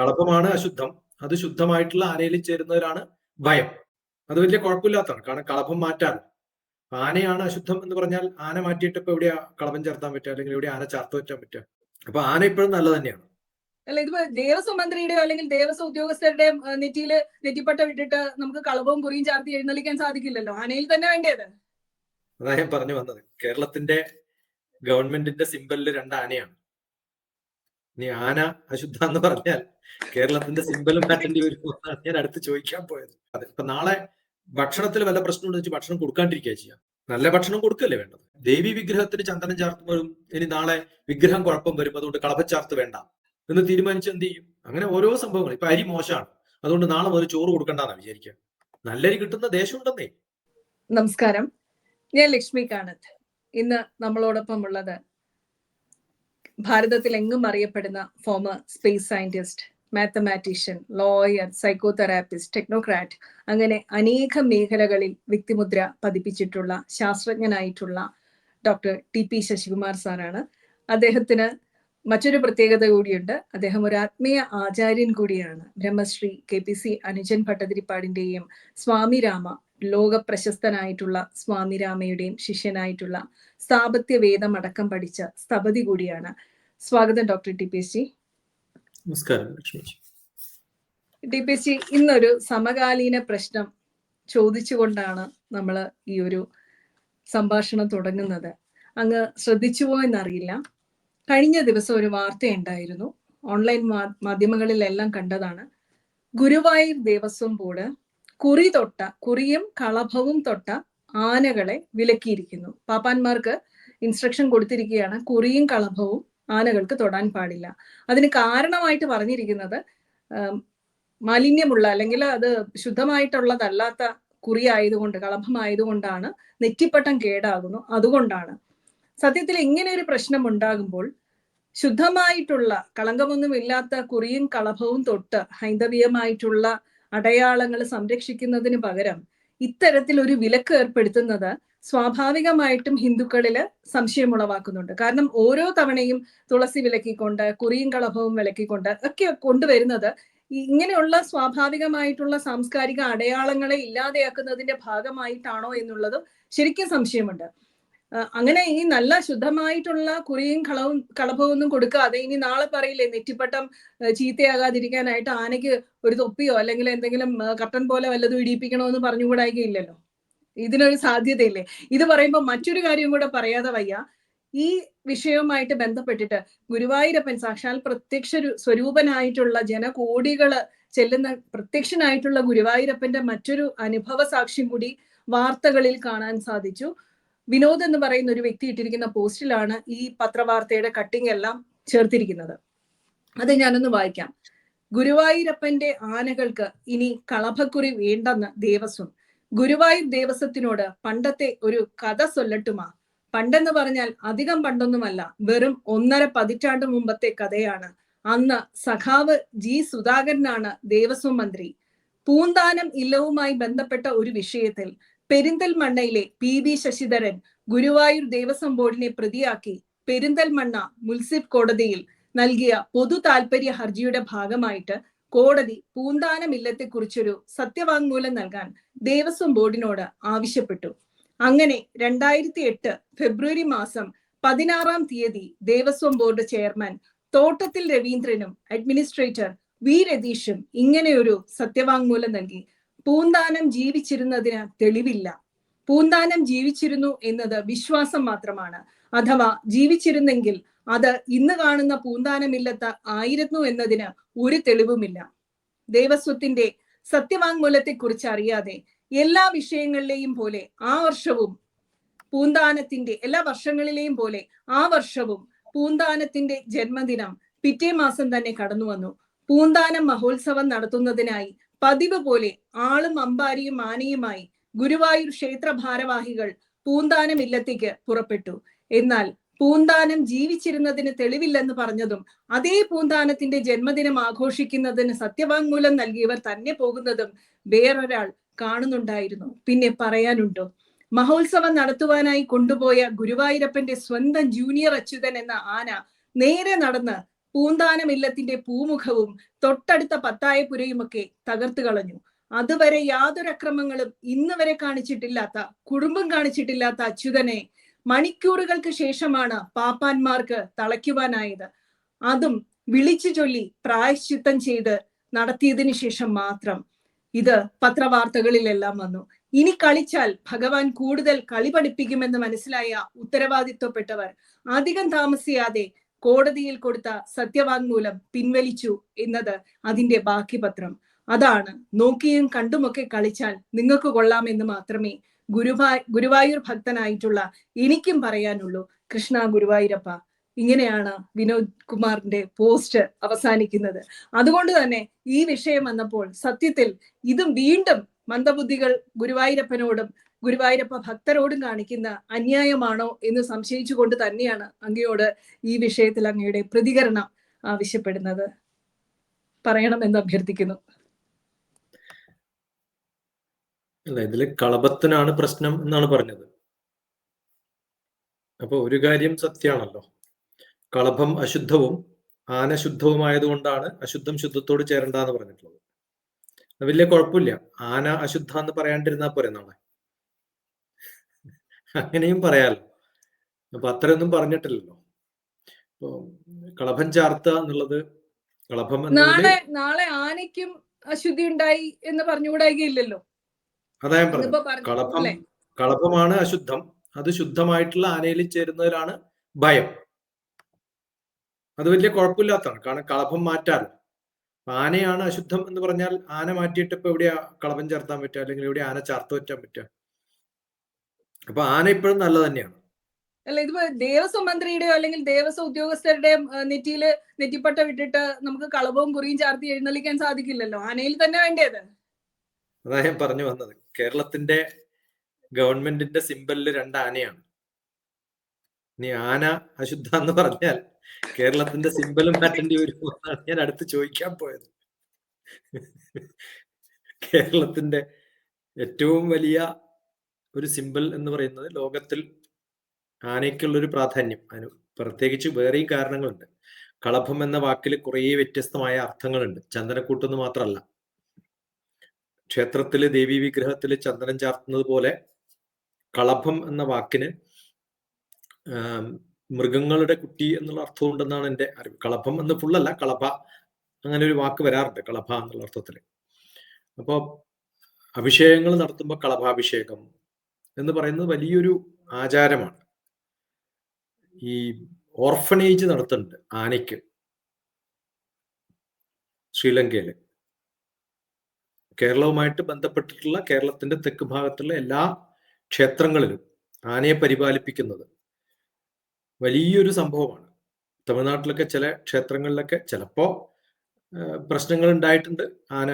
കളഭമാണ് അശുദ്ധം. അത് ശുദ്ധമായിട്ടുള്ള ആനയിൽ ചേരുന്നവരാണ് ഭയം. അത് വലിയ കുഴപ്പമില്ലാത്തതാണ്. കാരണം കളഭം മാറ്റാൻ. ആനയാണ് അശുദ്ധം എന്ന് പറഞ്ഞാൽ ആന മാറ്റിയിട്ട് ഇപ്പൊ എവിടെയാ കളഭം ചേർത്താൻ പറ്റുക? അല്ലെങ്കിൽ എവിടെ ആന ചേർത്ത് പറ്റാൻ പറ്റുക? അപ്പൊ ആന ഇപ്പോഴും നല്ല തന്നെയാണ്. അല്ല ഇതിപ്പോ ദേവസ്വം മന്ത്രിയുടെയോ അല്ലെങ്കിൽ ദേവസ്വം ഉദ്യോഗസ്ഥരുടെയും ഏഹ്, നെറ്റിയിൽ നെറ്റിപ്പട്ട വിട്ടിട്ട് നമുക്ക് കളവും കുറിയും ചാർത്തി എഴുന്നള്ളിക്കാൻ സാധിക്കില്ലല്ലോ? ആനയിൽ തന്നെ വേണ്ടത്? അതാ ഞാൻ പറഞ്ഞു വന്നത്. കേരളത്തിന്റെ ഗവൺമെന്റിന്റെ സിമ്പലിൽ രണ്ട് ആനയാണ്. ഇനി ആന അശുദ്ധ എന്ന് പറഞ്ഞാൽ കേരളത്തിന്റെ സിമ്പലും മാറ്റേണ്ടി വരുമോ എന്നാണ് ഞാൻ അടുത്ത് ചോദിക്കാൻ പോയത്. അതെ ഇപ്പൊ നാളെ ഭക്ഷണത്തിൽ വല്ല പ്രശ്നം വെച്ച് ഭക്ഷണം കൊടുക്കാണ്ടിരിക്കുക ചെയ്യാം. നല്ല ഭക്ഷണം കൊടുക്കല്ലേ വേണ്ടത്? ദേവി വിഗ്രഹത്തിന് ചന്ദനം ചാർത്തുമ്പോഴും ഇനി നാളെ വിഗ്രഹം കുഴപ്പം വരും. അതുകൊണ്ട് കളഭച്ചാർത്ത് വേണ്ട എന്ന് തീരുമാനിച്ച് എന്ത് ചെയ്യും? അങ്ങനെ ഓരോ സംഭവങ്ങൾ. ഇപ്പൊ അരി മോശമാണ്. അതുകൊണ്ട് നാളെ ഒരു ചോറ് കൊടുക്കണ്ടെന്നാ വിചാരിക്കുക. നല്ലരി കിട്ടുന്ന ദേശമുണ്ടെന്നേ. നമസ്കാരം. ഞാൻ ലക്ഷ്മി കാണത്ത്. ഇന്ന് നമ്മളോടൊപ്പം ഉള്ളത് ഭാരതത്തിൽ എങ്ങും അറിയപ്പെടുന്ന former space scientist mathematician lawyer psychotherapist technocrat അങ്ങനെ അനേകം മേഖലകളിൽ വ്യക്തിമുദ്ര പതിപ്പിച്ചിട്ടുള്ള ശാസ്ത്രജ്ഞനായിട്ടുള്ള ഡോക്ടർ ടി പി ശശികുമാർ സാറാണ്. അദ്ദേഹത്തിന് മറ്റൊരു പ്രത്യേകത കൂടിയുണ്ട്. അദ്ദേഹം ഒരു ആത്മീയ ആചാര്യൻ കൂടിയാണ്. ബ്രഹ്മശ്രീ കെ പി സി അനുജൻ ഭട്ടതിരിപ്പാടിന്റെയും സ്വാമി രാമ ലോക പ്രശസ്തനായിട്ടുള്ള സ്വാമി രാമയുടെയും ശിഷ്യനായിട്ടുള്ള സ്ഥാപത്യ വേദം അടക്കം പഠിച്ച സ്ഥപതി കൂടിയാണ്. സ്വാഗതം doctor T P S ji നമസ്കാരം ടി പി എസ് ജി ഇന്നൊരു സമകാലീന പ്രശ്നം ചോദിച്ചുകൊണ്ടാണ് നമ്മൾ ഈ ഒരു സംഭാഷണം തുടങ്ങുന്നത്. അങ്ങ് ശ്രദ്ധിച്ചുവോ എന്നറിയില്ല. കഴിഞ്ഞ ദിവസം ഒരു വാർത്തയുണ്ടായിരുന്നു. ഓൺലൈൻ മാധ്യമങ്ങളിലെല്ലാം കണ്ടതാണ്. ഗുരുവായൂർ ദേവസ്വം ബോർഡ് കുറി തൊട്ട കുറിയും കളഭവും തൊട്ട ആനകളെ വിലക്കിയിരിക്കുന്നു. പാപ്പാന്മാർക്ക് ഇൻസ്ട്രക്ഷൻ കൊടുത്തിരിക്കുകയാണ് കുറിയും കളഭവും ആനകൾക്ക് തൊടാൻ പാടില്ല. അതിന് കാരണമായിട്ട് പറഞ്ഞിരിക്കുന്നത് മാലിന്യമുള്ള അല്ലെങ്കിൽ അത് ശുദ്ധമായിട്ടുള്ളതല്ലാത്ത കുറി ആയതുകൊണ്ട് കളഭമായതുകൊണ്ടാണ് നെറ്റിപ്പട്ടം കേടാകുന്നു. അതുകൊണ്ടാണ്. സത്യത്തിൽ ഇങ്ങനെ ഒരു പ്രശ്നം ഉണ്ടാകുമ്പോൾ ശുദ്ധമായിട്ടുള്ള കളങ്കമൊന്നുമില്ലാത്ത കുറിയും കളഭവും തൊട്ട് ഹൈന്ദവീയമായിട്ടുള്ള അടയാളങ്ങൾ സംരക്ഷിക്കുന്നതിന് പകരം ഇത്തരത്തിൽ ഒരു വിലക്ക് ഏർപ്പെടുത്തുന്നത് സ്വാഭാവികമായിട്ടും ഹിന്ദുക്കളിൽ സംശയം ഉളവാക്കുന്നുണ്ട്. കാരണം ഓരോ തവണയും തുളസി വിലക്കിക്കൊണ്ട് കുറിയും കളഭവും വിലക്കിക്കൊണ്ട് ഒക്കെ കൊണ്ടുവരുന്നത് ഇങ്ങനെയുള്ള സ്വാഭാവികമായിട്ടുള്ള സാംസ്കാരിക അടയാളങ്ങളെ ഇല്ലാതെയാക്കുന്നതിന്റെ ഭാഗമായിട്ടാണോ എന്നുള്ളതും ശരിക്കും സംശയമുണ്ട്. അങ്ങനെ ഈ നല്ല ശുദ്ധമായിട്ടുള്ള കുറിയും കളവും കളഭവും ഒന്നും കൊടുക്കാതെ ഇനി നാളെ പറയില്ലേ നെറ്റിപ്പട്ടം ചീത്തയാകാതിരിക്കാനായിട്ട് ആനയ്ക്ക് ഒരു തൊപ്പിയോ അല്ലെങ്കിൽ എന്തെങ്കിലും കട്ടൻ പോലെ വല്ലതും ഇടിയിപ്പിക്കണോ എന്ന് പറഞ്ഞുകൂടായികയില്ലല്ലോ? ഇതിനൊരു സാധ്യതയില്ലേ? ഇത് പറയുമ്പോൾ മറ്റൊരു കാര്യം കൂടെ പറയാതെ വയ്യ. ഈ വിഷയവുമായിട്ട് ബന്ധപ്പെട്ടിട്ട് ഗുരുവായൂരപ്പൻ സാക്ഷാൽ പ്രത്യക്ഷ സ്വരൂപനായിട്ടുള്ള ജനകോടികൾ ചെല്ലുന്ന പ്രത്യക്ഷനായിട്ടുള്ള ഗുരുവായൂരപ്പന്റെ മറ്റൊരു അനുഭവ സാക്ഷ്യം കൂടി വാർത്തകളിൽ കാണാൻ സാധിച്ചു. വിനോദ് എന്ന് പറയുന്ന ഒരു വ്യക്തി ഇട്ടിരിക്കുന്ന പോസ്റ്റിലാണ് ഈ പത്രവാർത്തയുടെ കട്ടിംഗ് എല്ലാം ചേർത്തിരിക്കുന്നത്. അത് ഞാനൊന്ന് വായിക്കാം. ഗുരുവായൂരപ്പന്റെ ആനകൾക്ക് ഇനി കളഭക്കുറി വേണ്ടെന്ന് ദേവസ്വം. ഗുരുവായൂർ ദേവസ്വത്തിനോട് പണ്ടത്തെ ഒരു കഥ സൊല്ലട്ടുമാ പണ്ടെന്ന് പറഞ്ഞാൽ അധികം പണ്ടൊന്നുമല്ല വെറും ഒന്നര പതിറ്റാണ്ട് മുമ്പത്തെ കഥയാണ്. അന്ന് സഖാവ് ജി സുധാകരനാണ് ദേവസ്വം മന്ത്രി. പൂന്താനം ഇല്ലവുമായി ബന്ധപ്പെട്ട ഒരു വിഷയത്തിൽ പെരിന്തൽമണ്ണയിലെ പി വി ശശിധരൻ ഗുരുവായൂർ ദേവസ്വം ബോർഡിനെ പ്രതിയാക്കി പെരിന്തൽമണ്ണ മുൻസിഫ് കോടതിയിൽ നൽകിയ പൊതു താൽപര്യ ഹർജിയുടെ ഭാഗമായിട്ട് കോടതി പൂന്താനം ഇല്ലത്തെക്കുറിച്ചൊരു സത്യവാങ്മൂലം നൽകാൻ ദേവസ്വം ബോർഡിനോട് ആവശ്യപ്പെട്ടു. അങ്ങനെ രണ്ടായിരത്തി എട്ട് ഫെബ്രുവരി മാസം പതിനാറാം തീയതി ദേവസ്വം ബോർഡ് ചെയർമാൻ തോട്ടത്തിൽ രവീന്ദ്രനും അഡ്മിനിസ്ട്രേറ്റർ വി രതീഷും ഇങ്ങനെയൊരു സത്യവാങ്മൂലം നൽകി. പൂന്താനം ജീവിച്ചിരുന്നതിന് തെളിവില്ല. പൂന്താനം ജീവിച്ചിരുന്നു എന്നത് വിശ്വാസം മാത്രമാണ്. അഥവാ ജീവിച്ചിരുന്നെങ്കിൽ അത് ഇന്ന് കാണുന്ന പൂന്താനമില്ലത്ത ആയിരുന്നു എന്നതിന് ഒരു തെളിവുമില്ല. ദേവസ്വത്തിന്റെ സത്യവാങ്മൂലത്തെ കുറിച്ച് അറിയാതെ എല്ലാ വിഷയങ്ങളിലെയും പോലെ ആ വർഷവും പൂന്താനത്തിന്റെ എല്ലാ വർഷങ്ങളിലെയും പോലെ ആ വർഷവും പൂന്താനത്തിന്റെ ജന്മദിനം പിറ്റേ മാസം തന്നെ കടന്നു വന്നു. പൂന്താനം മഹോത്സവം നടത്തുന്നതിനായി പതിവ് പോലെ ആളും അമ്പാരിയും ആനയുമായി ഗുരുവായൂർ ക്ഷേത്ര ഭാരവാഹികൾ പൂന്താനം ഇല്ലത്തേക്ക് പുറപ്പെട്ടു. എന്നാൽ പൂന്താനം ജീവിച്ചിരുന്നതിന് തെളിവില്ലെന്ന് പറഞ്ഞതും അതേ പൂന്താനത്തിന്റെ ജന്മദിനം ആഘോഷിക്കുന്നതിന് സത്യവാങ്മൂലം നൽകിയവർ തന്നെ പോകുന്നതും വേറൊരാൾ കാണുന്നുണ്ടായിരുന്നു. പിന്നെ പറയാനുണ്ടോ? മഹോത്സവം നടത്തുവാനായി കൊണ്ടുപോയ ഗുരുവായൂരപ്പന്റെ സ്വന്തം ജൂനിയർ അച്യുതൻ എന്ന ആന നേരെ നടന്ന് പൂന്താനമില്ലത്തിന്റെ പൂമുഖവും തൊട്ടടുത്ത പത്തായപുരയുമൊക്കെ തകർത്തു കളഞ്ഞു. അതുവരെ യാതൊരു അക്രമങ്ങളും ഇന്ന് വരെ കാണിച്ചിട്ടില്ലാത്ത കുടുംബം കാണിച്ചിട്ടില്ലാത്ത അച്യുതനെ മണിക്കൂറുകൾക്ക് ശേഷമാണ് പാപ്പാന്മാർക്ക് തളയ്ക്കുവാനായത്. അതും വിളിച്ചു ചൊല്ലി പ്രായശ്ചിത്തം ചെയ്ത് നടത്തിയതിനു ശേഷം മാത്രം ഇത് പത്രവാർത്തകളിലെല്ലാം വന്നു. ഇനി കളിച്ചാൽ ഭഗവാൻ കൂടുതൽ കളി പഠിപ്പിക്കുമെന്ന് മനസ്സിലായ ഉത്തരവാദിത്വപ്പെട്ടവർ അധികം താമസിയാതെ കോടതിയിൽ കൊടുത്ത സത്യവാങ്മൂലം പിൻവലിച്ചു എന്നത് അതിന്റെ ബാക്കി പത്രം അതാണ് നോക്കിയും കണ്ടുമൊക്കെ കളിച്ചാൽ നിങ്ങൾക്ക് കൊള്ളാമെന്ന് മാത്രമേ ഗുരുവാ ഗുരുവായൂർ ഭക്തനായിട്ടുള്ള എനിക്കും പറയാനുള്ളൂ കൃഷ്ണ ഗുരുവായൂരപ്പ ഇങ്ങനെയാണ് വിനോദ് കുമാറിന്റെ പോസ്റ്റ് അവസാനിക്കുന്നത്. അതുകൊണ്ട് തന്നെ ഈ വിഷയം വന്നപ്പോൾ സത്യത്തിൽ ഇതും വീണ്ടും മന്ദബുദ്ധികൾ ഗുരുവായൂരപ്പനോടും ഗുരുവായൂരപ്പ ഭക്തരോടും കാണിക്കുന്ന അന്യായമാണോ എന്ന് സംശയിച്ചുകൊണ്ട് തന്നെയാണ് അങ്ങയോട് ഈ വിഷയത്തിൽ അങ്ങയുടെ പ്രതികരണം ആവശ്യപ്പെടുന്നത്. പറയണമെന്ന് അഭ്യർത്ഥിക്കുന്നു. അല്ല ഇതിൽ കളപത്തിനാണ് പ്രശ്നം എന്നാണ് പറഞ്ഞത്. അപ്പൊ ഒരു കാര്യം സത്യമാണല്ലോ കളഭം അശുദ്ധവും ആന ശുദ്ധവുമായതുകൊണ്ടാണ് അശുദ്ധം ശുദ്ധത്തോട് ചേരണ്ട എന്ന് പറഞ്ഞിട്ടുള്ളത്. വലിയ കുഴപ്പമില്ല. ആന അശുദ്ധ എന്ന് പറയാണ്ടിരുന്നാ പോരെ നാളെ. അങ്ങനെയും പറയാലോ. അപ്പൊ അത്രയൊന്നും പറഞ്ഞിട്ടില്ലല്ലോ. കളഭം ചാർത്ത എന്നുള്ളത് കളഭം നാളെ നാളെ ആനയ്ക്കും അശുദ്ധി ഉണ്ടായി എന്ന് പറഞ്ഞുകൂടായികയില്ലല്ലോ. അതാ ഞാൻ പറഞ്ഞു കളഭം കളഭമാണ് അശുദ്ധം. അത് ശുദ്ധമായിട്ടുള്ള ആനയിൽ ചേരുന്നതിലാണ് ഭയം. അത് വലിയ കുഴപ്പമില്ലാത്തതാണ്. കാരണം കളഭം മാറ്റാറ്. ആനയാണ് അശുദ്ധം എന്ന് പറഞ്ഞാൽ ആന മാറ്റിയിട്ട് ഇപ്പൊ എവിടെയാ കളഭം ചേർത്താൻ പറ്റുക? അല്ലെങ്കിൽ എവിടെ ആന ചേർത്ത് പറ്റാൻ പറ്റുക? അപ്പൊ ആന ഇപ്പോഴും നല്ല തന്നെയാണ്. അല്ല ഇതിപ്പോ ദേവസ്വം മന്ത്രിയുടെയോ അല്ലെങ്കിൽ ദേവസ്വം ഉദ്യോഗസ്ഥരുടെയും നെറ്റിയിൽ നെറ്റിപ്പട്ട വിട്ടിട്ട് നമുക്ക് കളവും കുറിയും ചാർത്തി എഴുന്നള്ളിക്കാൻ സാധിക്കില്ലല്ലോ. ആനയിൽ തന്നെ വേണ്ടത് അതാ ഞാൻ പറഞ്ഞു വന്നത്. കേരളത്തിന്റെ ഗവൺമെന്റിന്റെ സിമ്പലിൽ രണ്ട് ആനയാണ്. ഇനി ആന അശുദ്ധ എന്ന് പറഞ്ഞാൽ കേരളത്തിന്റെ സിമ്പലും മാറ്റേണ്ടി വരുമെന്നാണ് ഞാൻ അടുത്ത് ചോദിക്കാൻ പോയത്. കേരളത്തിന്റെ ഏറ്റവും വലിയ ഒരു സിമ്പിൾ എന്ന് പറയുന്നത് ലോകത്തിൽ ആനയ്ക്കുള്ളൊരു പ്രാധാന്യം. അതിന് പ്രത്യേകിച്ച് വേറെയും കാരണങ്ങളുണ്ട്. കളഭം എന്ന വാക്കിൽ കുറേ വ്യത്യസ്തമായ അർത്ഥങ്ങളുണ്ട്. ചന്ദനക്കൂട്ടെന്ന് മാത്രമല്ല. ക്ഷേത്രത്തിൽ ദേവീ വിഗ്രഹത്തിൽ ചന്ദനം ചാർത്തുന്നത് പോലെ കളഭം എന്ന വാക്കിന് മൃഗങ്ങളുടെ കുട്ടി എന്നുള്ള അർത്ഥം ഉണ്ടെന്നാണ് എന്റെ അറിവ്. കളഭം എന്ന് ഫുള്ളല്ല കളഭ. അങ്ങനെ ഒരു വാക്ക് വരാറുണ്ട് കളഭ എന്നുള്ള അർത്ഥത്തിൽ. അപ്പോൾ അഭിഷേകങ്ങൾ നടത്തുമ്പോൾ കളഭാഭിഷേകം എന്ന് പറയുന്നത് വലിയൊരു ആചാരമാണ്. ഈ ഓർഫനേജ് നടത്തുന്നുണ്ട് ആനയ്ക്ക്. ശ്രീലങ്കയിൽ. കേരളവുമായിട്ട് ബന്ധപ്പെട്ടിട്ടുള്ള കേരളത്തിന്റെ തെക്ക് ഭാഗത്തുള്ള എല്ലാ ക്ഷേത്രങ്ങളിലും ആനയെ പരിപാലിപ്പിക്കുന്നത് വലിയൊരു സംഭവമാണ്. തമിഴ്നാട്ടിലൊക്കെ ചില ക്ഷേത്രങ്ങളിലൊക്കെ ചിലപ്പോ പ്രശ്നങ്ങൾ ഉണ്ടായിട്ടുണ്ട് ആന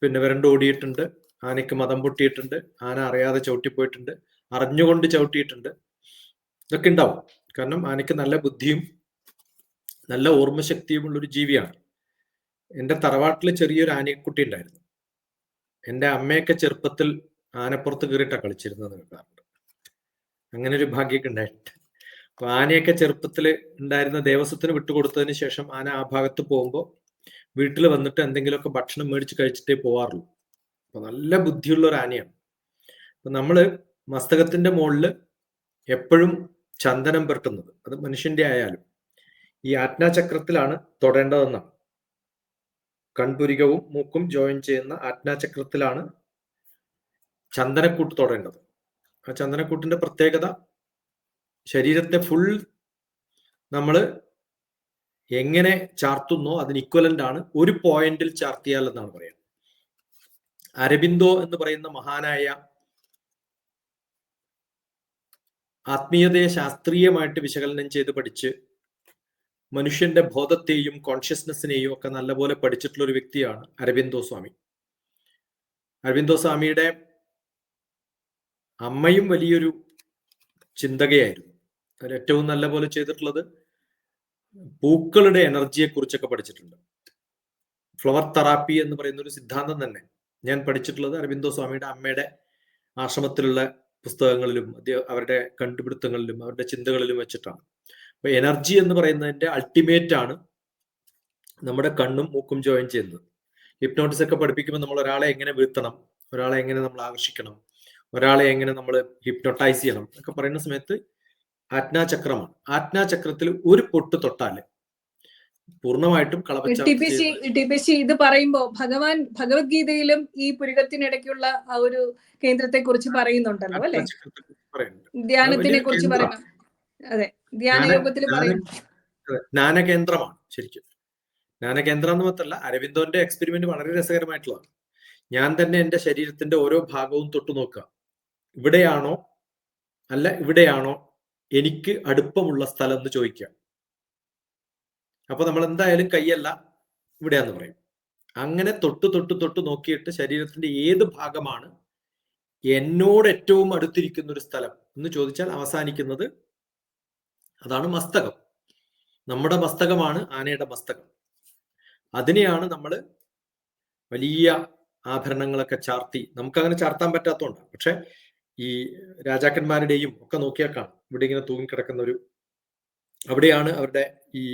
പിന്നെ വരണ്ടോടിയിട്ടുണ്ട് ആനയ്ക്ക് മതം പൊട്ടിയിട്ടുണ്ട്. ആന അറിയാതെ ചവിട്ടിപ്പോയിട്ടുണ്ട്. അറിഞ്ഞുകൊണ്ട് ചവിട്ടിയിട്ടുണ്ട്. ഇതൊക്കെ ഉണ്ടാവും. കാരണം ആനയ്ക്ക് നല്ല ബുദ്ധിയും നല്ല ഓർമ്മശക്തിയും ഉള്ളൊരു ജീവിയാണ്. എന്റെ തറവാട്ടിൽ ചെറിയൊരു ആനക്കുട്ടി ഉണ്ടായിരുന്നു. എന്റെ അമ്മയൊക്കെ ചെറുപ്പത്തിൽ ആനപ്പുറത്ത് കയറിയിട്ടാണ് കളിച്ചിരുന്നത് കേൾക്കാറുണ്ട് അങ്ങനെ ഒരു ഭാഗ്യമൊക്കെ ഉണ്ടായിട്ടുണ്ട്. അപ്പൊ ആനയൊക്കെ ചെറുപ്പത്തിൽ ഉണ്ടായിരുന്ന ദേവസ്വത്തിന് വിട്ടുകൊടുത്തതിന് ശേഷം ആന ആ ഭാഗത്ത് പോകുമ്പോൾ വീട്ടിൽ വന്നിട്ട് എന്തെങ്കിലുമൊക്കെ ഭക്ഷണം മേടിച്ച് കഴിച്ചിട്ടേ പോവാറുള്ളൂ. അപ്പൊ നല്ല ബുദ്ധിയുള്ള ഒരു ആനയാണ്. അപ്പൊ നമ്മൾ മസ്തകത്തിന്റെ മുകളിൽ എപ്പോഴും ചന്ദനം പുരട്ടുന്നത് അത് മനുഷ്യന്റെ ആയാലും ഈ ആജ്ഞാചക്രത്തിലാണ് തൊടേണ്ടതെന്നാണ്. കൺപുരികവും മൂക്കും ജോയിൻ ചെയ്യുന്ന ആജ്ഞാചക്രത്തിലാണ് ചന്ദനക്കൂട്ട് തൊടേണ്ടത്. ആ ചന്ദനക്കൂട്ടിന്റെ പ്രത്യേകത ശരീരത്തെ ഫുൾ നമ്മൾ എങ്ങനെ ചാർത്തുന്നോ അതിന് ഇക്വലന്റ് ആണ് ഒരു പോയിന്റിൽ ചാർത്തിയാൽ എന്നാണ് പറയുന്നത്. അരബിന്ദോ എന്ന് പറയുന്ന മഹാനായ ആത്മീയതയെ ശാസ്ത്രീയമായിട്ട് വിശകലനം ചെയ്ത് പഠിച്ച് മനുഷ്യന്റെ ബോധത്തെയും കോൺഷ്യസ്നെസ്സിനെയും ഒക്കെ നല്ലപോലെ പഠിച്ചിട്ടുള്ള ഒരു വ്യക്തിയാണ് അരവിന്ദോ സ്വാമി. അരവിന്ദോ സ്വാമിയുടെ അമ്മയും വലിയൊരു ചിന്തകയായിരുന്നു. അതിൽ ഏറ്റവും നല്ലപോലെ ചെയ്തിട്ടുള്ളത് പൂക്കളുടെ എനർജിയെ കുറിച്ചൊക്കെ പഠിച്ചിട്ടുണ്ട്. ഫ്ലവർ തെറാപ്പി എന്ന് പറയുന്ന ഒരു സിദ്ധാന്തം തന്നെ ഞാൻ പഠിച്ചിട്ടുള്ളത് അരവിന്ദോ സ്വാമിയുടെ അമ്മയുടെ ആശ്രമത്തിലുള്ള പുസ്തകങ്ങളിലും അവരുടെ കണ്ടുപിടുത്തങ്ങളിലും അവരുടെ ചിന്തകളിലും വെച്ചിട്ടാണ്. അപ്പൊ എനർജി എന്ന് പറയുന്നതിന്റെ അൾട്ടിമേറ്റ് ആണ് നമ്മുടെ കണ്ണും മൂക്കും ജോയിൻ ചെയ്യുന്നത്. ഹിപ്നോട്ടിസ് ഒക്കെ പഠിപ്പിക്കുമ്പോൾ നമ്മൾ ഒരാളെ എങ്ങനെ വീഴ്ത്തണം ഒരാളെ എങ്ങനെ നമ്മൾ ആകർഷിക്കണം ഒരാളെ എങ്ങനെ നമ്മൾ ഹിപ്നോട്ടൈസ് ചെയ്യണം എന്നൊക്കെ പറയുന്ന സമയത്ത് ആജ്ഞാചക്രമാണ് ആജ്ഞാചക്രത്തിൽ ഒരു പൊട്ട് തൊട്ടാൽ പൂർണമായിട്ടും സി ഇത് പറയുമ്പോ ഭഗവാൻ ഭഗവത്ഗീതയിലും ഈ പുരുകത്തിനിടയ്ക്കുള്ള ആ ഒരു കേന്ദ്രത്തെ കുറിച്ച് പറയുന്നുണ്ടല്ലോ അല്ലെ? ധ്യാനത്തിനെ കുറിച്ച്. പറയുന്നു അതെ. ധ്യാന രൂപത്തിൽ ജ്ഞാനകേന്ദ്രമാണ് ശരിക്കും. ജ്ഞാനകേന്ദ്രം എന്ന് മാത്രമല്ല അരവിന്ദോന്റെ എക്സ്പെരിമെന്റ് വളരെ രസകരമായിട്ടുള്ളതാണ്. ഞാൻ തന്നെ എന്റെ ശരീരത്തിന്റെ ഓരോ ഭാഗവും തൊട്ടു നോക്കുക. ഇവിടെയാണോ? അല്ല ഇവിടെയാണോ? എനിക്ക് അടുപ്പമുള്ള സ്ഥലം എന്ന് ചോദിക്കുക. അപ്പൊ നമ്മൾ എന്തായാലും കൈയല്ല ഇവിടെയാന്ന് പറയും. അങ്ങനെ തൊട്ട് തൊട്ട് തൊട്ട് നോക്കിയിട്ട് ശരീരത്തിന്റെ ഏത് ഭാഗമാണ് എന്നോട് ഏറ്റവും അടുത്തിരിക്കുന്ന ഒരു സ്ഥലം എന്ന് ചോദിച്ചാൽ അവസാനിക്കുന്നത് അതാണ് മസ്തകം. നമ്മുടെ മസ്തകമാണ് ആനയുടെ മസ്തകം. അതിനെയാണ് നമ്മൾ വലിയ ആഭരണങ്ങളൊക്കെ ചാർത്തി നമുക്കങ്ങനെ ചാർത്താൻ പറ്റാത്തതുകൊണ്ടാണ് പക്ഷെ ഈ രാജാക്കന്മാരുടെയും ഒക്കെ നോക്കിയാൽ കാണാം. ഇവിടെ ഇങ്ങനെ തൂങ്ങിക്കിടക്കുന്ന ഒരു അവിടെയാണ് അവരുടെ ഈ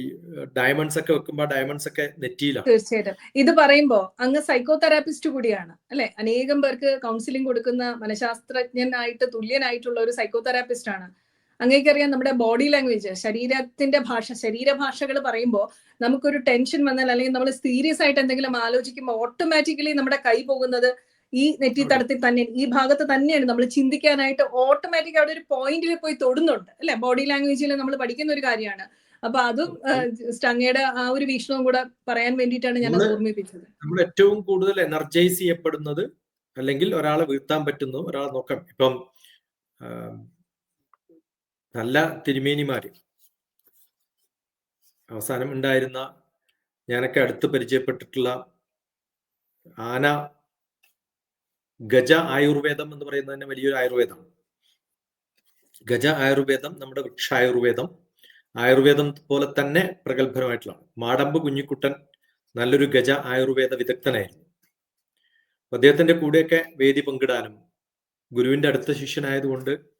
ഡയമണ്ട്സ് ഒക്കെ വെക്കുമ്പോ ഡയമണ്ട്സ് ഒക്കെ നെറ്റിയിലാണ്. തീർച്ചയായിട്ടും. ഇത് പറയുമ്പോ അങ്ങ് സൈക്കോ തെറാപ്പിസ്റ്റ് കൂടിയാണ് അല്ലെ? അനേകം പേർക്ക് കൗൺസിലിംഗ് കൊടുക്കുന്ന മനഃശാസ്ത്രജ്ഞനായിട്ട് തുല്യനായിട്ടുള്ള ഒരു സൈക്കോ തെറാപ്പിസ്റ്റ് ആണ്. അങ്ങേക്കറിയാം നമ്മുടെ ബോഡി ലാംഗ്വേജ് ശരീരത്തിന്റെ ഭാഷ ശരീരഭാഷകൾ പറയുമ്പോൾ നമുക്കൊരു ടെൻഷൻ വന്നാൽ അല്ലെങ്കിൽ നമ്മൾ സീരിയസ് ആയിട്ട് എന്തെങ്കിലും ആലോചിക്കുമ്പോൾ ഓട്ടോമാറ്റിക്കലി നമ്മുടെ കൈ പോകുന്നത് ഈ നെറ്റിത്തടത്തിൽ തന്നെ ഈ ഭാഗത്ത് തന്നെയാണ് നമ്മൾ ചിന്തിക്കാനായിട്ട് ഓട്ടോമാറ്റിക് അവിടെ ഒരു പോയിന്റിൽ പോയി തൊടുന്നുണ്ട്. അല്ലെ? ബോഡി ലാംഗ്വേജിൽ നമ്മൾ പഠിക്കുന്ന ഒരു കാര്യമാണ്. അപ്പൊ അതും സ്റ്റങ്ങയുടെ ആ ഒരു വീക്ഷണവും കൂടെ പറയാൻ വേണ്ടിയിട്ടാണ് ഞാൻ അത് ഓർമ്മിപ്പിച്ചത്. നമ്മൾ ഏറ്റവും കൂടുതൽ എനർജൈസ് ചെയ്യപ്പെടുന്നത് അല്ലെങ്കിൽ ഒരാളെ വീഴ്ത്താൻ പറ്റുന്നു ഒരാളെ നോക്കാം ഇപ്പം നല്ല തിരുമേനിമാര്. അവസാനം ഉണ്ടായിരുന്ന ഞാനൊക്കെ അടുത്ത് പരിചയപ്പെട്ടിട്ടുള്ള ആന ഗജ ആയുർവേദം എന്ന് പറയുന്നത് തന്നെ വലിയൊരു ആയുർവേദമാണ് ഗജ ആയുർവേദം നമ്മുടെ വൃക്ഷായുർവേദം. ആയുർവേദം പോലെ തന്നെ പ്രഗത്ഭരമായിട്ടുള്ളതാണ്. മാടമ്പ് കുഞ്ഞിക്കുട്ടൻ നല്ലൊരു ഗജ ആയുർവേദ വിദഗ്ധനായിരുന്നു. അദ്ദേഹത്തിന്റെ കൂടെയൊക്കെ വേദി പങ്കിടാനും ഗുരുവിന്റെ അടുത്ത ശിഷ്യനായതുകൊണ്ട്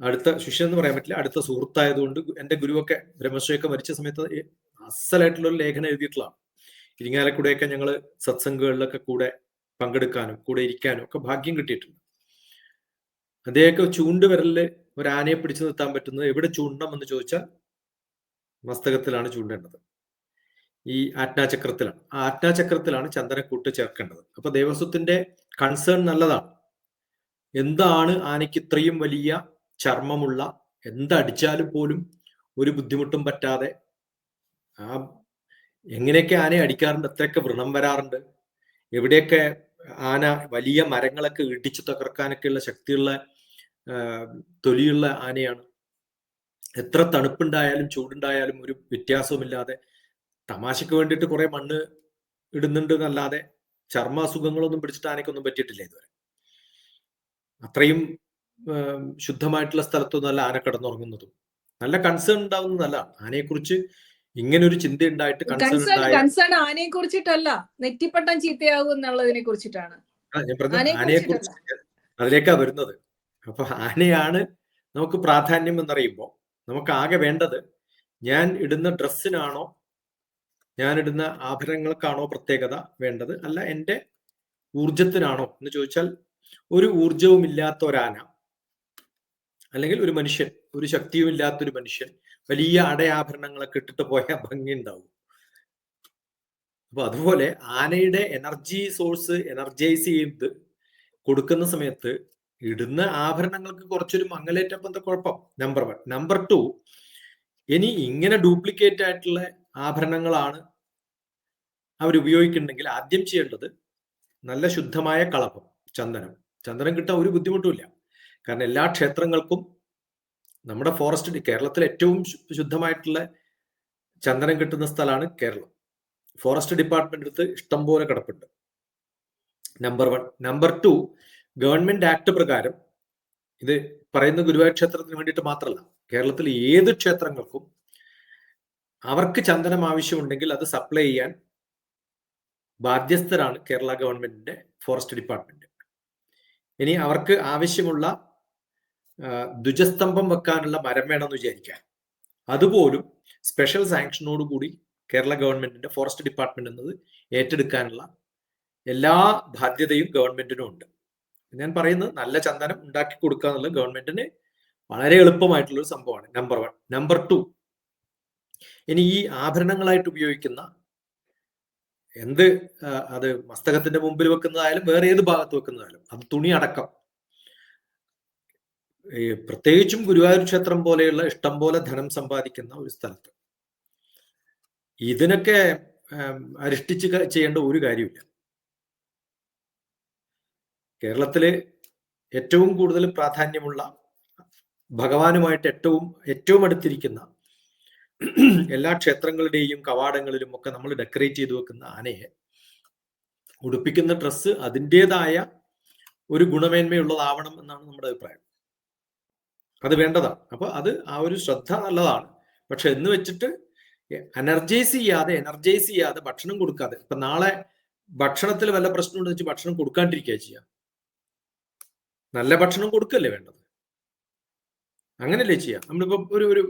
അടുത്ത ശിഷ്യൻ എന്ന് പറയാൻ പറ്റില്ല. അടുത്ത സുഹൃത്തായതുകൊണ്ട് എന്റെ ഗുരുവൊക്കെ ബ്രഹ്മശ്രീയൊക്കെ മരിച്ച സമയത്ത് അസലായിട്ടുള്ള ഒരു ലേഖനം എഴുതിയിട്ടുള്ളതാണ്. ഇരിങ്ങാലക്കൂടെയൊക്കെ ഞങ്ങൾ സത്സംഗങ്ങളിലൊക്കെ കൂടെ പങ്കെടുക്കാനും കൂടെ ഇരിക്കാനും ഒക്കെ ഭാഗ്യം കിട്ടിയിട്ടുണ്ട്. അദ്ദേഹമൊക്കെ ചൂണ്ടുവിരലിൽ ഒരു ആനയെ പിടിച്ചു നിർത്താൻ പറ്റുന്നത് എവിടെ ചൂണ്ടണം എന്ന് ചോദിച്ചാൽ മസ്തകത്തിലാണ് ചൂണ്ടേണ്ടത്. ഈ ആജ്ഞാചക്രത്തിലാണ് ആ ആജ്ഞാചക്രത്തിലാണ് ചന്ദനക്കൂട്ട് ചേർക്കേണ്ടത്. അപ്പൊ ദേവസ്വത്തിന്റെ കൺസേൺ നല്ലതാണ്. എന്താണ് ആനയ്ക്ക് ഇത്രയും വലിയ ചർമ്മമുള്ള എന്തടിച്ചാലും പോലും ഒരു ബുദ്ധിമുട്ടും പറ്റാതെ ആ എങ്ങനെയൊക്കെ ആനയെ അടിക്കാറുണ്ട് എത്രയൊക്കെ വ്രണം വരാറുണ്ട് എവിടെയൊക്കെ ആന വലിയ മരങ്ങളൊക്കെ ഇടിച്ചു തകർക്കാനൊക്കെയുള്ള ശക്തിയുള്ള തൊലിയുള്ള ആനയാണ്. എത്ര തണുപ്പുണ്ടായാലും ചൂടുണ്ടായാലും ഒരു വ്യത്യാസവുമില്ലാതെ തമാശക്ക് വേണ്ടിയിട്ട് കുറെ മണ്ണ് ഇടുന്നുണ്ട് എന്നല്ലാതെ ചർമ്മ അസുഖങ്ങളൊന്നും പിടിച്ചിട്ട് ആനയ്ക്കൊന്നും പറ്റിയിട്ടില്ല ഇതുവരെ. അത്രയും ശുദ്ധമായിട്ടുള്ള സ്ഥലത്തൊന്നല്ല ആന കിടന്നുറങ്ങുന്നതും. നല്ല കൺസേൺ ഉണ്ടാവുന്നതല്ല ആനയെ കുറിച്ച് ഇങ്ങനെ ഒരു ചിന്ത ഉണ്ടായിട്ട് കൺസേൺ കൺസേൺ ആനയെ കുറിച്ചിട്ടല്ല നെറ്റിപ്പട്ടം ചീത്തയാകും എന്നുള്ളതിനെ കുറിച്ചിട്ടാണ്. ആനയെ കുറിച്ച് അതിലേക്കാ വരുന്നത്. അപ്പൊ ആനയാണ് നമുക്ക് പ്രാധാന്യം എന്നറിയുമ്പോൾ നമുക്ക് ആകെ വേണ്ടത് ഞാൻ ഇടുന്ന ഡ്രസ്സിനാണോ ഞാൻ ഇടുന്ന ആഭരണങ്ങൾക്കാണോ പ്രത്യേകത വേണ്ടത്? അല്ല എന്റെ ഊർജത്തിനാണോ എന്ന് ചോദിച്ചാൽ ഒരു ഊർജവും ഇല്ലാത്ത ഒരാന അല്ലെങ്കിൽ ഒരു മനുഷ്യൻ ഒരു ശക്തിയും ഇല്ലാത്തൊരു മനുഷ്യൻ വലിയ അടയാഭരണങ്ങളൊക്കെ ഇട്ടിട്ട് പോയാൽ ഭംഗി ഉണ്ടാവും. അപ്പൊ അതുപോലെ ആനയുടെ എനർജി സോഴ്സ് എനർജൈസ് ചെയ്ത് കൊടുക്കുന്ന സമയത്ത് ഇടുന്ന ആഭരണങ്ങൾക്ക് കുറച്ചൊരു മങ്ങലേറ്റപ്പം എന്താ കുഴപ്പം. നമ്പർ വൺ നമ്പർ ടു ഇനി ഇങ്ങനെ ഡ്യൂപ്ലിക്കേറ്റ് ആയിട്ടുള്ള ആഭരണങ്ങളാണ് അവർ ഉപയോഗിക്കുന്നുണ്ടെങ്കിൽ ആദ്യം ചെയ്യേണ്ടത് നല്ല ശുദ്ധമായ കളഭം ചന്ദനം. ചന്ദനം കിട്ടാൻ ഒരു ബുദ്ധിമുട്ടുമില്ല കാരണം എല്ലാ ക്ഷേത്രങ്ങൾക്കും നമ്മുടെ ഫോറസ്റ്റ് കേരളത്തിൽ ഏറ്റവും ശുദ്ധമായിട്ടുള്ള ചന്ദനം കിട്ടുന്ന സ്ഥലമാണ് കേരളം. ഫോറസ്റ്റ് ഡിപ്പാർട്ട്മെന്റ് അടുത്ത് ഇഷ്ടം പോലെ കിടപ്പുണ്ട്. Number one number two government act പ്രകാരം ഇത് പറയുന്ന ഗുരുവായൂർ ക്ഷേത്രത്തിന് വേണ്ടിയിട്ട് മാത്രമല്ല കേരളത്തിൽ ഏത് ക്ഷേത്രങ്ങൾക്കും അവർക്ക് ചന്ദനം ആവശ്യമുണ്ടെങ്കിൽ അത് സപ്ലൈ ചെയ്യാൻ ബാധ്യസ്ഥരാണ് കേരള ഗവൺമെന്റിന്റെ ഫോറസ്റ്റ് ഡിപ്പാർട്ട്മെന്റ് ഇനി അവർക്ക് ആവശ്യമുള്ള ധ്വജസ്തംഭം വെക്കാനുള്ള മരം വേണമെന്ന് വിചാരിക്കാം അതുപോലും സ്പെഷ്യൽ സാങ്ഷനോട് കൂടി കേരള ഗവൺമെന്റിന്റെ ഫോറസ്റ്റ് ഡിപ്പാർട്ട്മെന്റ് എന്നത് ഏറ്റെടുക്കാനുള്ള എല്ലാ ബാധ്യതയും ഗവൺമെന്റിനും ഉണ്ട്. ഞാൻ പറയുന്നത് നല്ല ചന്ദനം ഉണ്ടാക്കി കൊടുക്കുക എന്നുള്ളത് ഗവൺമെന്റിന് വളരെ എളുപ്പമായിട്ടുള്ള ഒരു സംഭവമാണ് നമ്പർ വൺ നമ്പർ ടു ഇനി ഈ ആഭരണങ്ങളായിട്ട് ഉപയോഗിക്കുന്ന എന്ത് അത് മസ്തകത്തിന്റെ മുമ്പിൽ വെക്കുന്നതായാലും വേറെ ഏത് ഭാഗത്ത് വെക്കുന്നതായാലും അത് തുണി അടക്കം ഈ പ്രത്യേകിച്ചും ഗുരുവായൂർ ക്ഷേത്രം പോലെയുള്ള ഇഷ്ടം പോലെ ധനം സമ്പാദിക്കുന്ന ഒരു സ്ഥലത്ത്. ഇതിനൊക്കെ അരിഷ്ടിച്ച് ചെയ്യേണ്ട ഒരു കാര്യമില്ല കേരളത്തിൽ ഏറ്റവും കൂടുതൽ പ്രാധാന്യമുള്ള ഭഗവാനുമായിട്ട് ഏറ്റവും ഏറ്റവും അടുത്തിരിക്കുന്ന എല്ലാ ക്ഷേത്രങ്ങളുടെയും കവാടങ്ങളിലും ഒക്കെ നമ്മൾ ഡെക്കറേറ്റ് ചെയ്തു വെക്കുന്ന ആനയെ ഉടുപ്പിക്കുന്ന ഡ്രസ്സ് അതിന്റെതായ ഒരു ഗുണമേന്മയുള്ളതാവണം എന്നാണ് നമ്മുടെ അഭിപ്രായം. അത് വേണ്ടതാണ്. അപ്പൊ അത് ആ ഒരു ശ്രദ്ധ നല്ലതാണ്. പക്ഷെ എന്ന് വെച്ചിട്ട് എനർജൈസ് ചെയ്യാതെ എനർജൈസ് ചെയ്യാതെ ഭക്ഷണം കൊടുക്കാതെ ഇപ്പൊ നാളെ ഭക്ഷണത്തിൽ വല്ല പ്രശ്നമുണ്ടെന്ന് വെച്ച് ഭക്ഷണം കൊടുക്കാണ്ടിരിക്കുക ചെയ്യുക നല്ല ഭക്ഷണം കൊടുക്കല്ലേ വേണ്ടത്? അങ്ങനല്ലേ ചെയ്യാം. നമ്മളിപ്പോ ഒരു ഒരു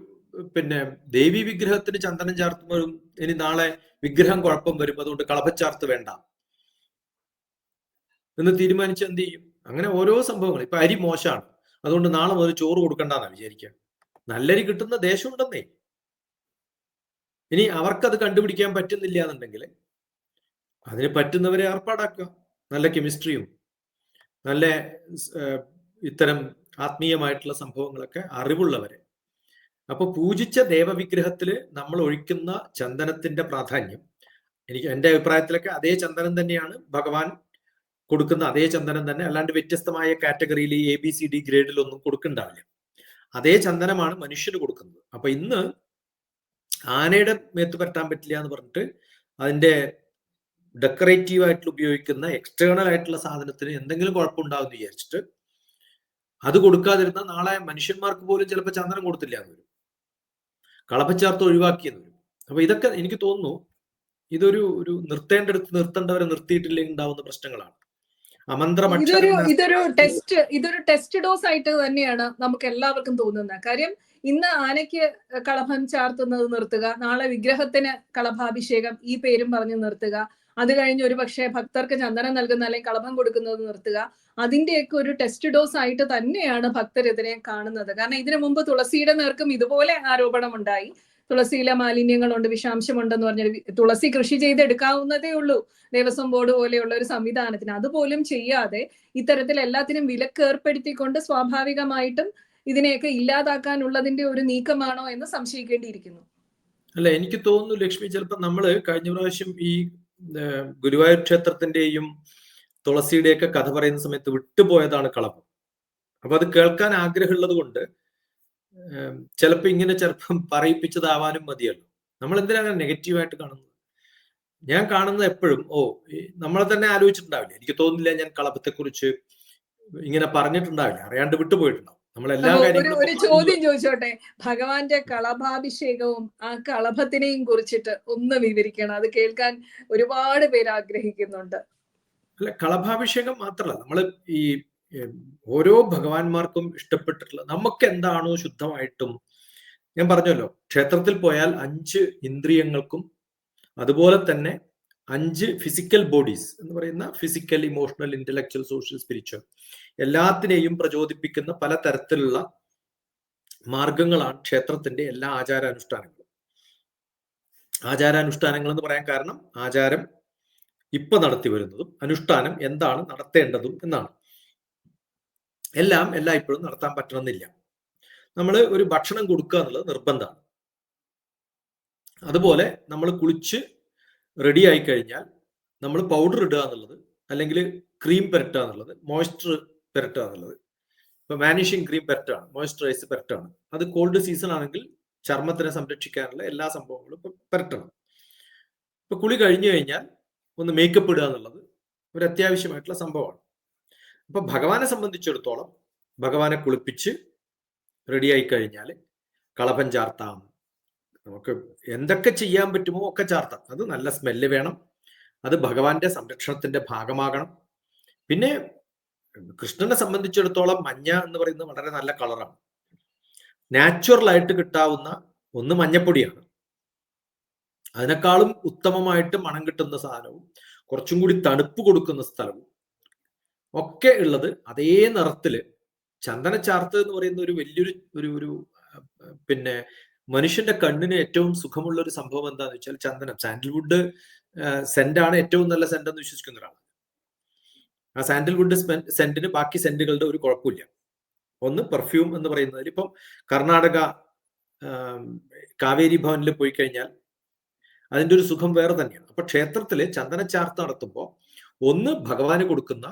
പിന്നെ ദേവി വിഗ്രഹത്തിന് ചന്ദനം ചാർത്തുമ്പോഴും ഇനി നാളെ വിഗ്രഹം കുഴപ്പം വരും അതുകൊണ്ട് കളഭച്ചാർത്ത് വേണ്ട. എന്ന് തീരുമാനിച്ച് എന്ത് ചെയ്യും? അങ്ങനെ ഓരോ സംഭവങ്ങൾ. ഇപ്പൊ അരി മോശമാണ്. അതുകൊണ്ട് നാളെ മുതൽ ചോറ് കൊടുക്കണ്ടെന്നാണ് വിചാരിക്കുക നല്ലരി കിട്ടുന്ന ദേശമുണ്ടെന്നേ. ഇനി അവർക്കത് കണ്ടുപിടിക്കാൻ പറ്റുന്നില്ല എന്നുണ്ടെങ്കിൽ അതിന് പറ്റുന്നവരെ ഏർപ്പാടാക്കുക. നല്ല കെമിസ്ട്രിയും നല്ല ഇത്തരം ആത്മീയമായിട്ടുള്ള സംഭവങ്ങളൊക്കെ അറിവുള്ളവരെ. അപ്പൊ പൂജിച്ച ദേവവിഗ്രഹത്തിൽ നമ്മൾ ഒഴിക്കുന്ന ചന്ദനത്തിന്റെ പ്രാധാന്യം എനിക്ക് എന്റെ അഭിപ്രായത്തിലൊക്കെ അതേ ചന്ദനം തന്നെയാണ് ഭഗവാൻ കൊടുക്കുന്ന അതേ ചന്ദനം തന്നെ അല്ലാണ്ട് വ്യത്യസ്തമായ കാറ്റഗറിയിൽ എ ബി സി ഡി ഗ്രേഡിലൊന്നും കൊടുക്കണ്ടാവില്ല. അതേ ചന്ദനമാണ് മനുഷ്യന് കൊടുക്കുന്നത്. അപ്പൊ ഇന്ന് ആനയുടെ മേത്ത് പറ്റാൻ പറ്റില്ല എന്ന് പറഞ്ഞിട്ട് അതിന്റെ ഡെക്കറേറ്റീവ് ആയിട്ട് ഉപയോഗിക്കുന്ന എക്സ്റ്റേണൽ ആയിട്ടുള്ള സാധനത്തിന് എന്തെങ്കിലും കുഴപ്പമുണ്ടാവും എന്ന് വിചാരിച്ചിട്ട് അത് കൊടുക്കാതിരുന്ന നാളെ മനുഷ്യന്മാർക്ക് പോലും ചിലപ്പോൾ ചന്ദനം കൊടുത്തില്ല എന്ന് വരും. കളപ്പച്ചാർത്ത് ഒഴിവാക്കിയെന്ന് വരും. അപ്പൊ ഇതൊക്കെ എനിക്ക് തോന്നുന്നു ഇതൊരു ഒരു നിർത്തേണ്ടടുത്ത് നിർത്തേണ്ടവരെ നിർത്തിയിട്ടില്ലെങ്കിൽ ഉണ്ടാവുന്ന പ്രശ്നങ്ങളാണ്. ഇതൊരു ഇതൊരു ടെസ്റ്റ് ഇതൊരു ടെസ്റ്റ് ഡോസ് ആയിട്ട് തന്നെയാണ് നമുക്ക് എല്ലാവർക്കും തോന്നുന്നത്. കാര്യം ഇന്ന് ആനയ്ക്ക് കളഭം ചാർത്തുന്നത് നിർത്തുക നാളെ വിഗ്രഹത്തിന് കളഭാഭിഷേകം ഈ പേരും പറഞ്ഞ് നിർത്തുക അത് കഴിഞ്ഞ് ഒരു പക്ഷേ ഭക്തർക്ക് ചന്ദനം നൽകുന്ന അല്ലെങ്കിൽ കളഭം കൊടുക്കുന്നത് നിർത്തുക അതിന്റെയൊക്കെ ഒരു ടെസ്റ്റ് ഡോസ് ആയിട്ട് തന്നെയാണ് ഭക്തർ ഇതിനെ കാണുന്നത്. കാരണം ഇതിനു മുമ്പ് തുളസിയുടെ നേർക്കും ഇതുപോലെ ആരോപണം ഉണ്ടായി തുളസിയിലെ മാലിന്യങ്ങളുണ്ട് വിഷാംശമുണ്ടെന്ന് പറഞ്ഞ തുളസി കൃഷി ചെയ്തെടുക്കാവുന്നതേ ഉള്ളൂ. ദേവസ്വം ബോർഡ് പോലെയുള്ള ഒരു സംവിധാനത്തിന്. അതുപോലും ചെയ്യാതെ ഇത്തരത്തിൽ എല്ലാത്തിനും വിലക്ക് ഏർപ്പെടുത്തിക്കൊണ്ട് സ്വാഭാവികമായിട്ടും ഇതിനെയൊക്കെ ഇല്ലാതാക്കാനുള്ളതിന്റെ ഒരു നീക്കമാണോ എന്ന് സംശയിക്കേണ്ടിയിരിക്കുന്നു. അല്ല എനിക്ക് തോന്നുന്നു ലക്ഷ്മി ചിലപ്പോൾ നമ്മൾ കഴിഞ്ഞ പ്രാവശ്യം ഈ ഗുരുവായൂർ ക്ഷേത്രത്തിന്റെയും തുളസിയുടെയൊക്കെ കഥ പറയുന്ന സമയത്ത് വിട്ടുപോയതാണ് കളപ്പം. അപ്പൊ അത് കേൾക്കാൻ ആഗ്രഹമുള്ളത് കൊണ്ട് ചിലപ്പോൾ ഇങ്ങനെ ചിലപ്പം പറയിപ്പിച്ചതാവാനും മതിയല്ലോ. നമ്മൾ എന്തിനാണ് നെഗറ്റീവായിട്ട് കാണുന്നത്? ഞാൻ കാണുന്നത് എപ്പോഴും ഓ നമ്മളെ തന്നെ ആലോചിച്ചിട്ടുണ്ടാവില്ല? എനിക്ക് തോന്നുന്നില്ല ഞാൻ കളപത്തെക്കുറിച്ച് ഇങ്ങനെ പറഞ്ഞിട്ടുണ്ടാവില്ല? അറിയാണ്ട് വിട്ടുപോയിട്ടുണ്ടാവും. ഒരു ചോദ്യം ചോദിച്ചോട്ടെ? ഭഗവാന്റെ കളഭാഭിഷേകവും ആ കളഭത്തിനെയും കുറിച്ചിട്ട് ഒന്ന് വിവരിക്കണം. അത് കേൾക്കാൻ ഒരുപാട് പേര് ആഗ്രഹിക്കുന്നുണ്ട്. അല്ല കളഭാഭിഷേകം മാത്രമല്ല നമ്മൾ ഈ ഓരോ ഭഗവാന്മാർക്കും ഇഷ്ടപ്പെട്ടിട്ടുള്ള നമുക്ക് എന്താണോ ശുദ്ധമായിട്ടും ഞാൻ പറഞ്ഞല്ലോ ക്ഷേത്രത്തിൽ പോയാൽ അഞ്ച് ഇന്ദ്രിയങ്ങൾക്കും അതുപോലെ തന്നെ അഞ്ച് ഫിസിക്കൽ ബോഡീസ് എന്ന് പറയുന്ന physical emotional intellectual social spiritual എല്ലാത്തിനെയും പ്രചോദിപ്പിക്കുന്ന പല തരത്തിലുള്ള മാർഗങ്ങളാണ് ക്ഷേത്രത്തിന്റെ എല്ലാ ആചാരാനുഷ്ഠാനങ്ങളും. ആചാരാനുഷ്ഠാനങ്ങൾ എന്ന് പറയാൻ കാരണം ആചാരം ഇപ്പൊ നടത്തി വരുന്നതും അനുഷ്ഠാനം എന്താണ് നടത്തേണ്ടതും എന്നാണ്. എല്ലാം എല്ലായ്പ്പോഴും നടത്താൻ പറ്റണമെന്നില്ല. നമ്മൾ ഒരു ഭക്ഷണം കൊടുക്കുക എന്നുള്ളത് നിർബന്ധമാണ്. അതുപോലെ നമ്മൾ കുളിച്ച് റെഡി ആയി കഴിഞ്ഞാൽ നമ്മൾ പൗഡർ ഇടുക എന്നുള്ളത് അല്ലെങ്കിൽ ക്രീം പെരട്ടുക എന്നുള്ളത് മോയ്സ്ചർ പെരട്ടുക എന്നുള്ളത്. ഇപ്പൊ വാനിഷിങ് ക്രീം പെരട്ടാണ് മോയ്സ്ചറൈസ് പെരട്ടാണ് അത് കോൾഡ് സീസൺ ആണെങ്കിൽ ചർമ്മത്തിനെ സംരക്ഷിക്കാനുള്ള എല്ലാ സംഭവങ്ങളും ഇപ്പൊ പെരട്ടണം. ഇപ്പൊ കുളി കഴിഞ്ഞു കഴിഞ്ഞാൽ ഒന്ന് മേക്കപ്പ് ഇടുക എന്നുള്ളത് ഒരു അത്യാവശ്യമായിട്ടുള്ള സംഭവമാണ്. അപ്പൊ ഭഗവാനെ സംബന്ധിച്ചിടത്തോളം ഭഗവാനെ കുളിപ്പിച്ച് റെഡിയായി കഴിഞ്ഞാൽ കളഭം ചാർത്താം. നമുക്ക് എന്തൊക്കെ ചെയ്യാൻ പറ്റുമോ ഒക്കെ ചാർത്താം. അത് നല്ല സ്മെല്ല് വേണം. അത് ഭഗവാന്റെ സംരക്ഷണത്തിന്റെ ഭാഗമാകണം. പിന്നെ കൃഷ്ണനെ സംബന്ധിച്ചിടത്തോളം മഞ്ഞ എന്ന് പറയുന്നത് വളരെ നല്ല കളറാണ് നാച്ചുറൽ ആയിട്ട് കിട്ടാവുന്ന ഒന്ന് മഞ്ഞപ്പൊടിയാണ്. അതിനേക്കാളും ഉത്തമമായിട്ട് മണം കിട്ടുന്ന സാധനവും കുറച്ചും കൂടി തണുപ്പ് കൊടുക്കുന്ന സ്ഥലവും ഒക്കെ ഉള്ളത് അതേ നിറത്തിൽ ചന്ദനച്ചാർത്ത് എന്ന് പറയുന്ന ഒരു വലിയൊരു ഒരു ഒരു പിന്നെ മനുഷ്യന്റെ കണ്ണിന് ഏറ്റവും സുഖമുള്ള ഒരു സംഭവം എന്താന്ന് വെച്ചാൽ ചന്ദനം. സാൻഡൽവുഡ് സെന്റ് ആണ് ഏറ്റവും നല്ല സെന്റ് എന്ന് വിശ്വസിക്കുന്ന ഒരാളാണ് ആ സാൻഡൽവുഡ് സെന്റിന് ബാക്കി സെന്റുകളുടെ ഒരു കുഴപ്പമില്ല. ഒന്ന് പെർഫ്യൂം എന്ന് പറയുന്നതിൽ ഇപ്പം കർണാടക കാവേരി ഭവനിൽ പോയി കഴിഞ്ഞാൽ അതിന്റെ ഒരു സുഖം വേറെ തന്നെയാണ്. അപ്പൊ ക്ഷേത്രത്തിൽ ചന്ദനച്ചാർത്ത് നടത്തുമ്പോൾ ഒന്ന് ഭഗവാന് കൊടുക്കുന്ന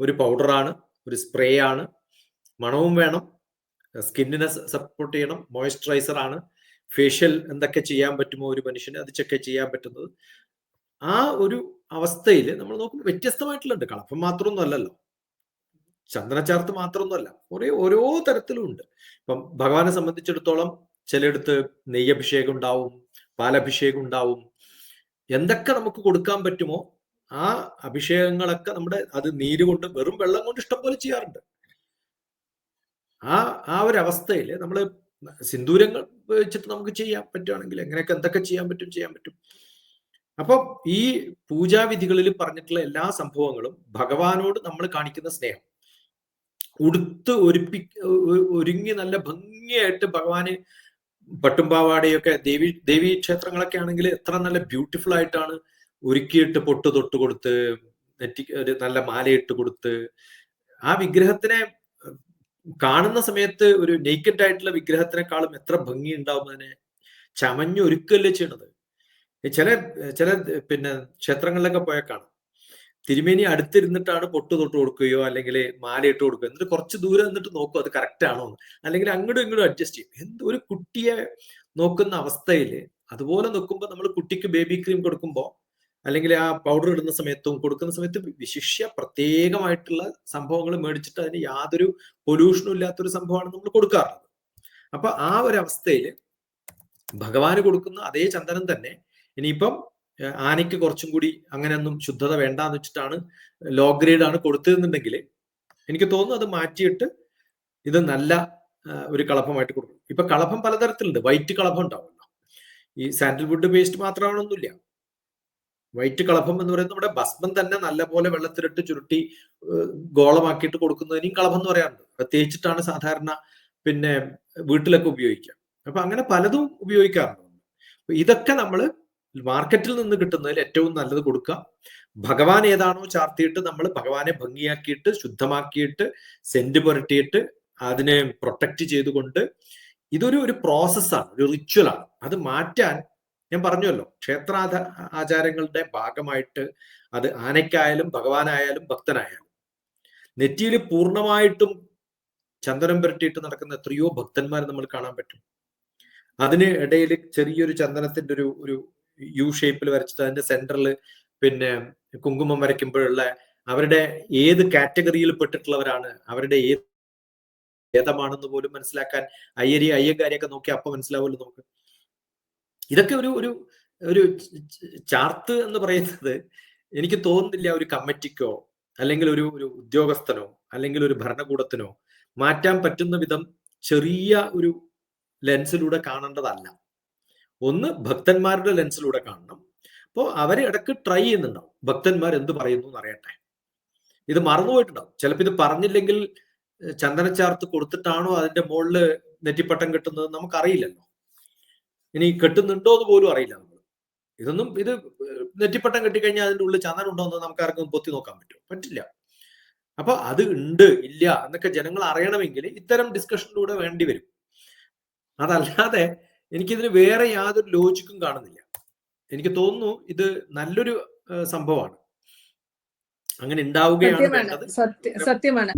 ഒരു പൗഡറാണ് ഒരു സ്പ്രേ ആണ് മണവും വേണം. സ്കിന്നിനെ സപ്പോർട്ട് ചെയ്യണം. മോയ്സ്ചറൈസർ ആണ് ഫേഷ്യൽ എന്തൊക്കെ ചെയ്യാൻ പറ്റുമോ ഒരു മനുഷ്യന് അത് ചെക്ക് ചെയ്യാൻ പറ്റുന്നത്. ആ ഒരു അവസ്ഥയിൽ നമ്മൾ നോക്കുമ്പോൾ വ്യത്യസ്തമായിട്ടുള്ളുണ്ട് കളപ്പം മാത്രമൊന്നും അല്ലല്ലോ. ചന്ദനച്ചാർത്ത് മാത്രമൊന്നുമല്ല. കുറേ ഓരോ തരത്തിലും ഉണ്ട്. ഇപ്പം ഭഗവാനെ സംബന്ധിച്ചിടത്തോളം ചിലയിടത്ത് നെയ്യഭിഷേകം ഉണ്ടാവും പാലഭിഷേകം ഉണ്ടാവും. എന്തൊക്കെ നമുക്ക് കൊടുക്കാൻ പറ്റുമോ ആ അഭിഷേകങ്ങളൊക്കെ നമ്മുടെ അത് നീര് കൊണ്ട് വെറും വെള്ളം കൊണ്ട് ഇഷ്ടം പോലെ ചെയ്യാറുണ്ട്. ആ ആ ഒരു അവസ്ഥയിൽ നമ്മൾ സിന്ദൂരങ്ങൾ വെച്ചിട്ട് നമുക്ക് ചെയ്യാൻ പറ്റുവാണെങ്കിൽ എങ്ങനെയൊക്കെ എന്തൊക്കെ ചെയ്യാൻ പറ്റും ചെയ്യാൻ പറ്റും. അപ്പം ഈ പൂജാവിധികളിൽ പറഞ്ഞിട്ടുള്ള എല്ലാ സംഭവങ്ങളും ഭഗവാനോട് നമ്മൾ കാണിക്കുന്ന സ്നേഹം. ഉടുത്ത് ഒരുപ്പി ഒരുങ്ങി നല്ല ഭംഗിയായിട്ട് ഭഗവാന് പട്ടുംപാവാടയൊക്കെ ദേവി ദേവീ ക്ഷേത്രങ്ങളൊക്കെ ആണെങ്കിൽ എത്ര നല്ല ബ്യൂട്ടിഫുൾ ആയിട്ടാണ് ഒരുക്കിയിട്ട് പൊട്ട് തൊട്ട് കൊടുത്ത് നെറ്റി ഒരു നല്ല മാലയിട്ട് കൊടുത്ത് ആ വിഗ്രഹത്തിനെ കാണുന്ന സമയത്ത് ഒരു നേക്കഡ് ആയിട്ടുള്ള വിഗ്രഹത്തിനേക്കാളും എത്ര ഭംഗി ഉണ്ടാവും അതിനെ ചമഞ്ഞൊരുക്കല്ലേ ചെയ്യണത് ചില ചില പിന്നെ ക്ഷേത്രങ്ങളിലൊക്കെ പോയാൽ കാണാം. തിരുമേനി അടുത്തിരുന്നിട്ടാണ് പൊട്ട് തൊട്ട് കൊടുക്കുകയോ അല്ലെങ്കിൽ മാലയിട്ട് കൊടുക്കുകയോ എന്നിട്ട് കുറച്ച് ദൂരം നിന്നിട്ട് നോക്കും അത് കറക്റ്റ് ആണോ അല്ലെങ്കിൽ അങ്ങോട്ടും ഇങ്ങോട്ടും അഡ്ജസ്റ്റ് ചെയ്യും. എന്ത് ഒരു കുട്ടിയെ നോക്കുന്ന അവസ്ഥയിൽ അതുപോലെ നോക്കുമ്പോൾ നമ്മൾ കുട്ടിക്ക് ബേബി ക്രീം കൊടുക്കുമ്പോൾ അല്ലെങ്കിൽ ആ പൗഡർ ഇടുന്ന സമയത്തും കൊടുക്കുന്ന സമയത്തും വിശിഷ്യ പ്രത്യേകമായിട്ടുള്ള സംഭവങ്ങൾ മേടിച്ചിട്ട് അതിന് യാതൊരു പൊല്യൂഷനും ഇല്ലാത്തൊരു സംഭവമാണ് നമ്മൾ കൊടുക്കാറുള്ളത്. അപ്പൊ ആ ഒരു അവസ്ഥയിൽ ഭഗവാന് കൊടുക്കുന്ന അതേ ചന്ദനം തന്നെ ഇനിയിപ്പം ആനയ്ക്ക് കുറച്ചും കൂടി അങ്ങനെയൊന്നും ശുദ്ധത വേണ്ടാന്ന് വെച്ചിട്ടാണ് ലോ ഗ്രേഡ് ആണ് കൊടുത്തതെന്നുണ്ടെങ്കിൽ എനിക്ക് തോന്നുന്നു അത് മാറ്റിയിട്ട് ഇത് നല്ല ഒരു കളഭമായിട്ട് കൊടുക്കും. ഇപ്പൊ കളഭം പലതരത്തിലുണ്ട്. വൈറ്റ് കളഭം ഉണ്ടാവുമല്ലോ. ഈ സാൻഡൽവുഡ് പേസ്റ്റ് മാത്രമാണൊന്നുമില്ല. വൈറ്റ് കളഭം എന്ന് പറയുന്നത് നമ്മുടെ ഭസ്മം തന്നെ നല്ലപോലെ വെള്ളത്തിലിട്ട് ചുരുട്ടി ഗോളമാക്കിയിട്ട് കൊടുക്കുന്നതിനും കളഭം എന്ന് പറയാറുണ്ട്. പ്രത്യേകിച്ചിട്ടാണ് സാധാരണ പിന്നെ വീട്ടിലൊക്കെ ഉപയോഗിക്കുക. അപ്പൊ അങ്ങനെ പലതും ഉപയോഗിക്കാറുണ്ട് ഇതൊക്കെ നമ്മൾ മാർക്കറ്റിൽ നിന്ന് കിട്ടുന്നതിൽ ഏറ്റവും നല്ലത് കൊടുക്കുക. ഭഗവാൻ ഏതാണോ ചാർത്തിയിട്ട് നമ്മൾ ഭഗവാനെ ഭംഗിയാക്കിയിട്ട് ശുദ്ധമാക്കിയിട്ട് സെന്റ് പുരട്ടിയിട്ട് അതിനെ പ്രൊട്ടക്ട് ചെയ്തുകൊണ്ട് ഇതൊരു ഒരു പ്രോസസ്സാണ് ഒരു റിച്വലാണ് അത് മാറ്റാൻ ഞാൻ പറഞ്ഞല്ലോ ക്ഷേത്രാധ ആചാരങ്ങളുടെ ഭാഗമായിട്ട് അത് ആനയ്ക്കായാലും ഭഗവാനായാലും ഭക്തനായാലും. നെറ്റിയിൽ പൂർണമായിട്ടും ചന്ദനം പുരട്ടിയിട്ട് നടക്കുന്ന എത്രയോ ഭക്തന്മാരെ നമ്മൾ കാണാൻ പറ്റും. അതിന് ഇടയിൽ ചെറിയൊരു ചന്ദനത്തിന്റെ ഒരു ഒരു യു ഷേപ്പിൽ വരച്ചിട്ട് അതിന്റെ സെന്ററിൽ പിന്നെ കുങ്കുമം വരയ്ക്കുമ്പോഴുള്ള അവരുടെ ഏത് കാറ്റഗറിയിൽ പെട്ടിട്ടുള്ളവരാണ് അവരുടെ ഏത് ഭേദമാണെന്ന് പോലും മനസ്സിലാക്കാൻ അയ്യരി അയ്യങ്കാരിയൊക്കെ നോക്കി അപ്പൊ മനസ്സിലാവുമല്ലോ നമുക്ക്. ഇതൊക്കെ ഒരു ഒരു ഒരു ചാർത്ത് എന്ന് പറയുന്നത് എനിക്ക് തോന്നുന്നില്ല ഒരു കമ്മിറ്റിക്കോ അല്ലെങ്കിൽ ഒരു ഒരു ഉദ്യോഗസ്ഥനോ അല്ലെങ്കിൽ ഒരു ഭരണകൂടത്തിനോ മാറ്റാൻ പറ്റുന്ന വിധം ചെറിയ ഒരു ലെൻസിലൂടെ കാണേണ്ടതല്ല. ഒന്ന് ഭക്തന്മാരുടെ ലെൻസിലൂടെ കാണണം. അപ്പോൾ അവരെ ഇടയ്ക്ക് ട്രൈ ചെയ്യുന്നുണ്ടാവും. ഭക്തന്മാർ എന്ത് പറയുന്നു എന്ന് അറിയട്ടെ ഇത് മറന്നുപോയിട്ടുണ്ടാവും ചിലപ്പോൾ ഇത് പറഞ്ഞില്ലെങ്കിൽ ചന്ദനച്ചാർത്ത് കൊടുത്തിട്ടാണോ അതിന്റെ മുകളിൽ നെറ്റിപ്പട്ടം കിട്ടുന്നത് നമുക്കറിയില്ലല്ലോ. ഇനി കെട്ടുന്നുണ്ടോ എന്ന് പോലും അറിയില്ല നമ്മൾ ഇതൊന്നും ഇത് നെറ്റിപ്പട്ടം കെട്ടിക്കഴിഞ്ഞാൽ അതിന്റെ ഉള്ളിൽ ചന്ദനം ഉണ്ടോ എന്ന് നമുക്ക് ആർക്കും പൊത്തി നോക്കാൻ പറ്റും പറ്റില്ല. അപ്പൊ അത് ഉണ്ട് ഇല്ല എന്നൊക്കെ ജനങ്ങൾ അറിയണമെങ്കിൽ ഇത്തരം ഡിസ്കഷനിലൂടെ വേണ്ടി വരും. അതല്ലാതെ എനിക്കിതിന് വേറെ യാതൊരു ലോജിക്കും കാണുന്നില്ല. എനിക്ക് തോന്നുന്നു ഇത് നല്ലൊരു സംഭവമാണ്. അങ്ങനെ ഉണ്ടാവുകയാണ് വേണ്ടത്. സത്യമാണ്.